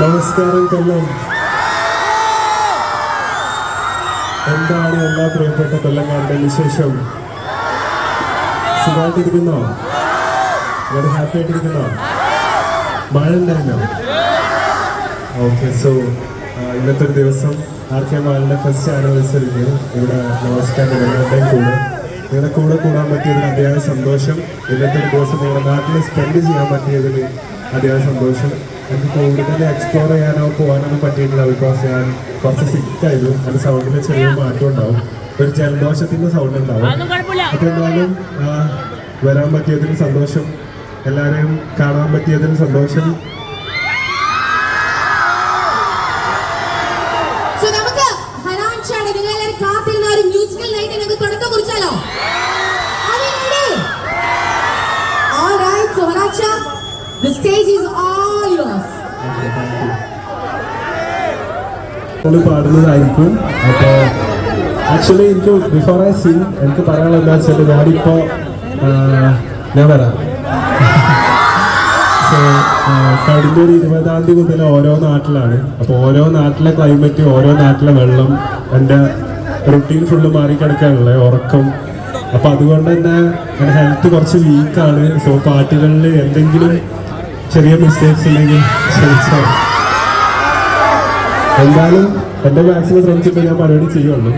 നമസ്കാരം കൊല്ലം എന്താണ് എല്ലാ പ്രിയപ്പെട്ട കൊല്ലക്കാരുടെ വിശേഷം? സുഖമായിട്ടിരിക്കുന്നോ? വളരെ ഹാപ്പി ആയിട്ടിരിക്കുന്നോ? മഴ ഉണ്ടായിരുന്നോ? ഓക്കെ സോ ഇന്നത്തെ ഒരു ദിവസം ആർ കെ മാളിന്റെ ഫസ്റ്റ് ആനിവേഴ്സറിക്ക് ഇവിടെ നമസ്കാരം നിങ്ങളുടെ കൂടെ? നിങ്ങളുടെ കൂടെ കൂടാൻ പറ്റിയതിൽ അതിയായ സന്തോഷം. ഇന്നത്തെ ഒരു ദിവസം നിങ്ങളുടെ നാട്ടിൽ സ്പെൻഡ് ചെയ്യാൻ പറ്റിയതിൽ അതിയായ സന്തോഷം. എനിക്ക് കൂടുതൽ എക്സ്പ്ലോർ ചെയ്യാനോ പോകാനോ പറ്റിയിട്ടില്ല. ബിക്കോസ് ഞാൻ കുറച്ച് സിക്ക് ആയിരുന്നു. അതിന്റെ സൗണ്ടിൽ ചെറിയ മാറ്റം ഉണ്ടാവും. ഒരു ജലദോഷത്തിന്റെ സൗണ്ട് ഉണ്ടാവും. അപ്പൊ എന്തായാലും വരാൻ പറ്റിയതിൽ സന്തോഷം. എല്ലാവരെയും കാണാൻ പറ്റിയതിന് സന്തോഷം. പാടുന്നതായിരിക്കും. അപ്പോൾ ആക്ച്വലി എനിക്ക് ബിഫോർ ഐ സിംഗ് എനിക്ക് പറയാനുള്ള എന്താ വെച്ചാൽ ഞാനിപ്പോ ഞാൻ വരാം. കഴിഞ്ഞ ഒരു ഇരുപതാം തീയതി മുതൽ ഓരോ നാട്ടിലാണ്. അപ്പോൾ ഓരോ നാട്ടിലെ ക്ലൈമറ്റ് ഓരോ നാട്ടിലെ വെള്ളം എന്റെ റുട്ടീൻ ഫുള്ള് മാറിക്കിടക്കാനുള്ള ഉറക്കം. അപ്പൊ അതുകൊണ്ട് തന്നെ എന്റെ ഹെൽത്ത് കുറച്ച് വീക്കാണ് സോ പാട്ടുകളിൽ എന്തെങ്കിലും ചെറിയ മിസ്റ്റേക്സ് ഉണ്ടെങ്കിൽ എന്തായാലും എന്റെ മാക്സിമം ശ്രമിച്ചിട്ട് ഞാൻ പരിപാടി ചെയ്യുള്ളൂ.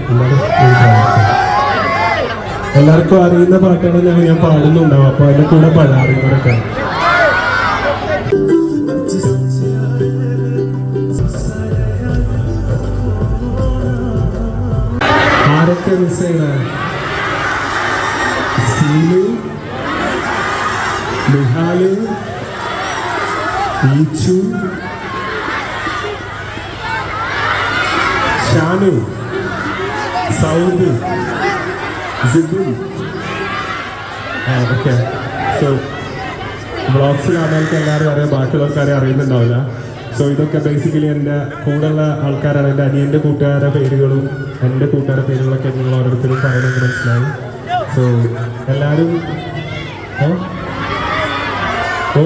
എല്ലാവർക്കും അറിയുന്ന പാട്ടുകൾ ഞാൻ ഞാൻ പാടുന്നുണ്ടാവും. അപ്പൊ അതിന്റെ കൂടെ പാടാറുന്നവരൊക്കെ ആരൊക്കെ മിസ് ചെയ്യണ? Seelu Eechu Shanu Saud Sibin okay so blogs കാണുന്നവർക്ക് എല്ലാവരും അറിയാം. ബാക്കിയുള്ളവർക്കാരെ അറിയുന്നുണ്ടാവില്ല. സോ ഇതൊക്കെ ബേസിക്കലി എന്റെ കൂടെയുള്ള ആൾക്കാരാണ്. എന്റെ അനിയന്റെ കൂട്ടുകാരുടെ പേരുകളും എന്റെ കൂട്ടുകാരുടെ പേരുകളൊക്കെ നിങ്ങൾ ഓരോരുത്തരും പറയണമെന്ന് മനസ്സിലായി. സോ എല്ലാവരും ഓ? ഓ?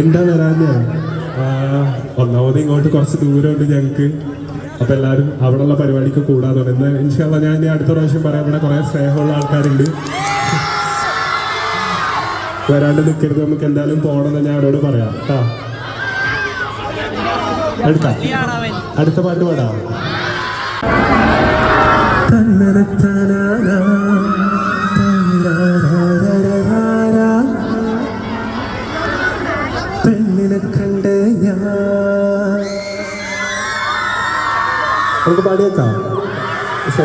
എന്താ വരാഞ്ഞ? ഒന്നാമത് ഇങ്ങോട്ട് കുറച്ച് ദൂരമുണ്ട് ഞങ്ങൾക്ക്. അപ്പൊ എല്ലാവരും അവിടെയുള്ള പരിപാടിക്ക് കൂടാതെ എന്നാൽ ഇൻഷാല്ല ഞാൻ ഇനി അടുത്ത പ്രാവശ്യം പറയാം. ഇവിടെ കുറെ സ്നേഹമുള്ള ആൾക്കാരുണ്ട്. വരാണ്ട് നിൽക്കരുത് നമുക്ക് എന്തായാലും പോകണമെന്ന് ഞാൻ അവരോട് പറയാം. കേട്ടാ എടുക്കാം അടുത്ത പാട്ട് പാടാം. നമുക്ക് പാടിയേക്കാം. പക്ഷേ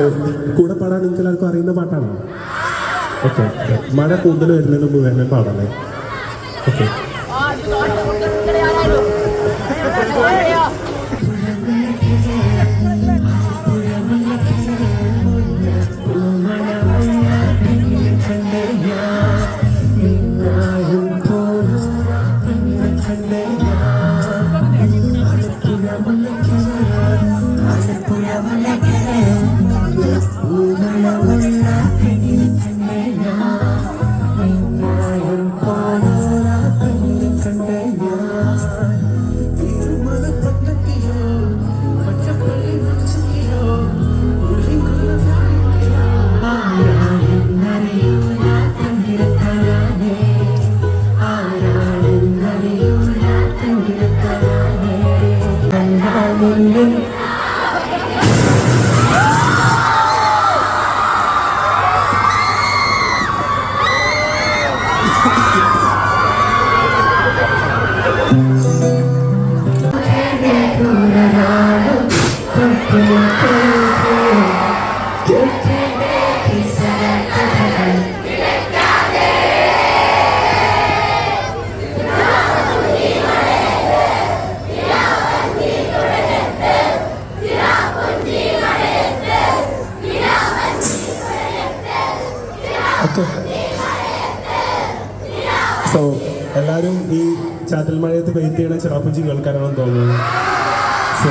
കൂടെ പാടാൻ നിങ്ങൾക്ക് എല്ലാവർക്കും അറിയുന്ന പാട്ടാണോ? ഓക്കെ മഴ കൂടുതൽ വരുന്നതിന് മുമ്പ് വേണം പാടാനേ ഓക്കെ. സോ എല്ലാവരും ഈ ചാറ്റൽ മഴയത്ത് വെയിറ്റ് ചെയ്യണ ചിറാപ്പുഞ്ചി കേൾക്കാനാണെന്ന് തോന്നുന്നു. സോ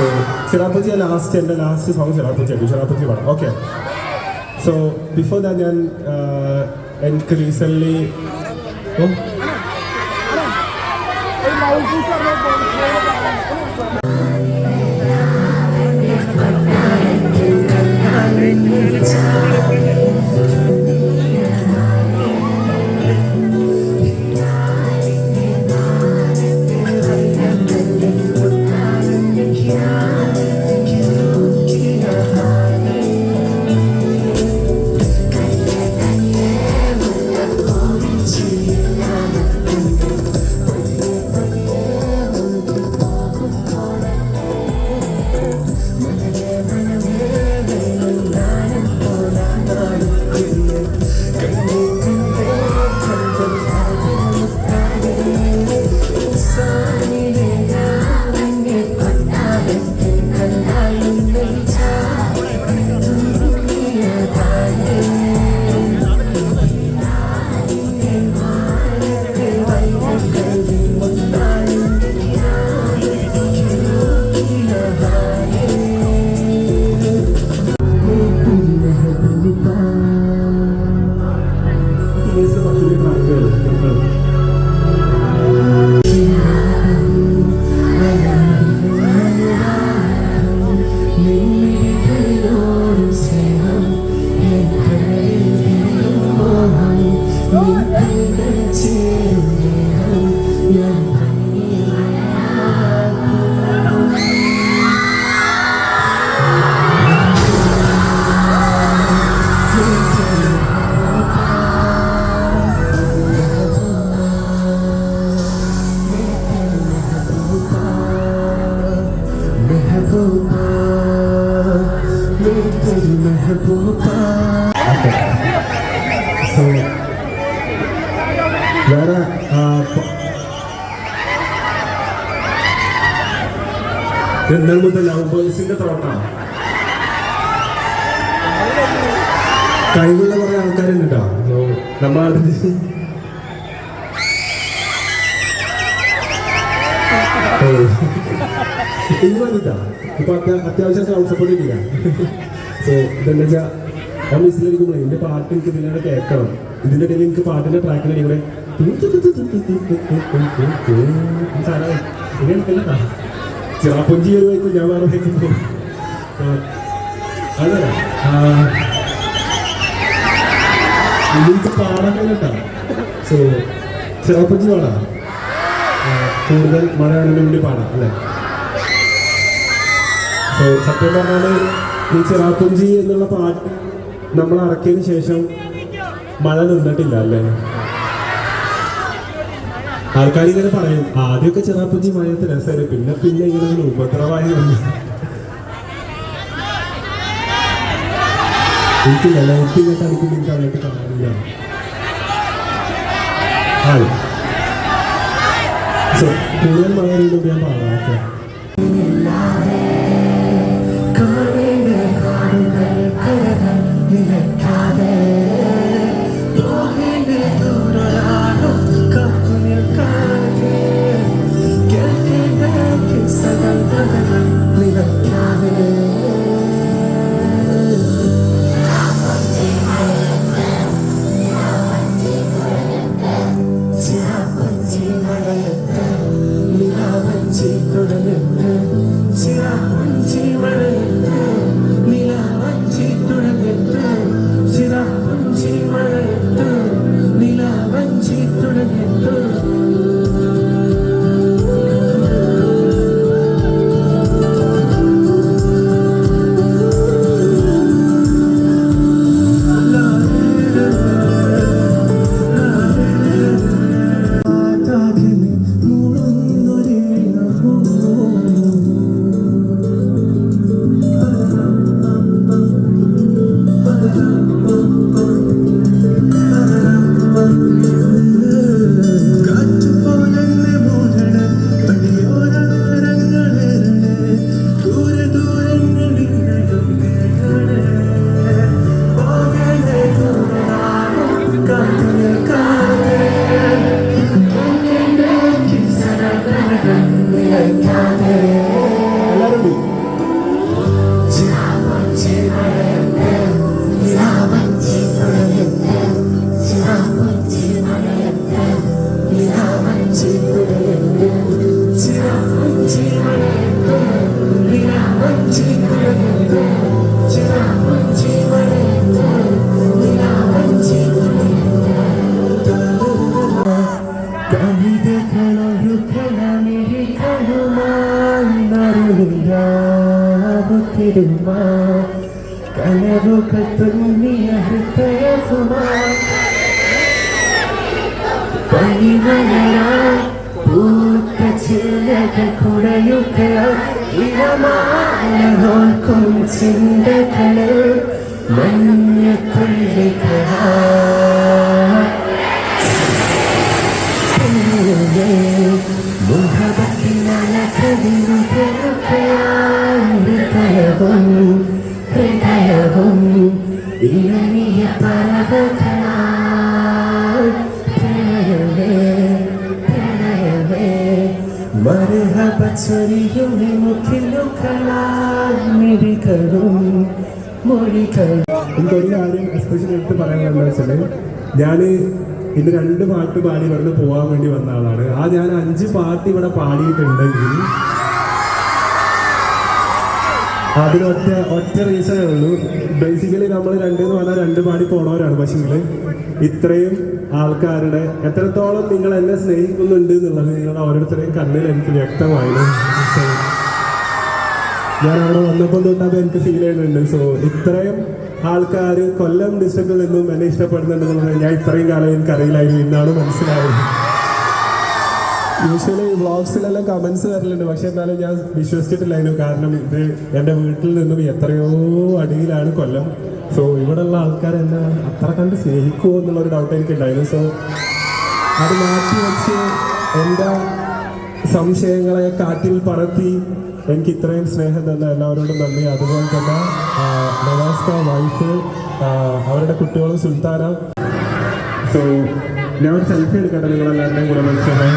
ചിറാപ്പുഞ്ചി ലാസ്റ്റ് എന്റെ ലാസ്റ്റ് സോങ് ചിറാപ്പുഞ്ചി ആയിരുന്നു ചിറാപ്പുഞ്ചി പാടാം ഓക്കെ സോ ബിഫോർ ദാറ്റ് ഞാൻ ആഹ്, എനിക്ക് റീസെന്റ്ലി ഓ കഴിവുള്ള കുറെ ആൾക്കാരുണ്ട് കേട്ടോ നമ്മൾ. ഇത് മതിട്ടാ ഇപ്പൊ അത്യാ- അത്യാവശ്യം ക്രൗഡ് സപ്പോർട്ട് ഇല്ല സോ ഇതെന്താ വെച്ചാൽ ഞാൻ മിസ്സിലിരിക്കുമ്പോൾ എന്റെ പാട്ട് എനിക്ക് ഇതിലൂടെ കേൾക്കണം ഇതിന്റെ ഇടയിൽ എനിക്ക് പാട്ടിന്റെ ട്രാക്കിന്റെ ഇവിടെ ചിറാപ്പൊഞ്ചി വരുമായിരിക്കും ഞാൻ വേറെ കേൾക്കുമ്പോൾ അതെ എനിക്ക് പാടാൻ കേട്ടാ സോ ചെറുപ്പത്തിൽ പാടാം കൂടുതൽ മലയാളം വേണ്ടി പാടാം അല്ലേ? സോ സത്യം പറഞ്ഞാൽ ഈ ചിറാപ്പുഞ്ചി എന്നുള്ള പാട്ട് നമ്മൾ ഇറക്കിയതിന് ശേഷം മഴ നിന്നിട്ടില്ല അല്ലേ? ആൾക്കാർ ഇങ്ങനെ പറയും ആദ്യമൊക്കെ ചിറാപ്പുഞ്ചി മഴയത്ത് രസമായിരുന്നു പിന്നെ പിന്നെ ഇങ്ങനെ ഉപദ്രവമായി വന്നു. എനിക്ക് ഇങ്ങോട്ട് അടിക്കുമ്പോൾ എനിക്ക് അങ്ങോട്ട് കാണില്ല ആണ് സോ കൂടുതൽ മഴ ഞാൻ പാടാം ഓക്കെ കനവുകൾ തുന്നിയ ഹൃദയസുമാ പനിമലരായി പൂത്ത ചില്ലകൾ കുടയുകയാൽ ഇരമായ നോൽക്കും ചിന്തകൾ മഞ്ഞത്തുള്ളികളായി ഹൃദയവും. മിഴികളും മൊഴികളും. എനിക്കൊരു എസ്പെഷ്യലി എടുത്ത് പറയാനുള്ളത് വെച്ചാൽ ഞാൻ ഇന്ന് രണ്ട് പാട്ട് പാടി പറഞ്ഞ് പോകാൻ വേണ്ടി വന്ന ആളാണ്. ആ ഞാൻ അഞ്ച് പാട്ട് ഇവിടെ പാടിയിട്ടുണ്ടെങ്കിൽ അതിന് ഒറ്റ റീസണേ ഉള്ളൂ. ബേസിക്കലി നമ്മൾ രണ്ടെന്ന് പറഞ്ഞാൽ രണ്ട് പാടി പോണവരാണ് പക്ഷെങ്കിൽ ഇത്രയും ആൾക്കാരുടെ എത്രത്തോളം നിങ്ങൾ എന്നെ സ്നേഹിക്കുന്നുണ്ട് എന്നുള്ളത് നിങ്ങൾ ഓരോരുത്തരെയും കണ്ണിൽ എനിക്ക് വ്യക്തമായിരുന്നു ഞാൻ അവിടെ വന്നപ്പോൾ തൊട്ട് അത് എനിക്ക് ഫീൽ ചെയ്യുന്നുണ്ട്. സോ ഇത്രയും ആൾക്കാർ കൊല്ലം ഡിസ്ട്രിക്റ്റിൽ നിന്നും എന്നെ ഇഷ്ടപ്പെടുന്നുണ്ടെന്നുള്ളത് ഞാൻ ഇത്രയും കാലം എനിക്കറിയില്ലായിരുന്നു ഇന്നാണ് മനസ്സിലായത്. യൂഷ്വലി വ്ളോഗ്സിലെല്ലാം കമൻസ് വരലുണ്ട്. പക്ഷെ എന്നാലും ഞാൻ വിശ്വസിച്ചിട്ടില്ലായിരുന്നു. കാരണം ഇത് എന്റെ വീട്ടിൽ നിന്നും എത്രയോ അടിയിലാണ് കൊല്ലം. സോ ഇവിടെയുള്ള ആൾക്കാർ എന്നെ അത്ര കണ്ട് സ്നേഹിക്കുമോ എന്നുള്ളൊരു ഡൗട്ട് എനിക്കുണ്ടായിരുന്നു. സോ അത് മാറ്റി വെച്ച് എന്റെ സംശയങ്ങളെ കാറ്റിൽ പറത്തി എനിക്ക് ഇത്രയും സ്നേഹം തന്ന എല്ലാവരോടും നന്ദി. അതുപോലെ തന്നെ നവാസ്ക വൈഫ് അവരുടെ കുട്ടികളും സുൽത്താന. സോ ഞാൻ ഒരു സെൽഫി എടുക്കട്ടെ നിങ്ങളെല്ലാവരുടെയും കൂടെ മനസ്സിലായി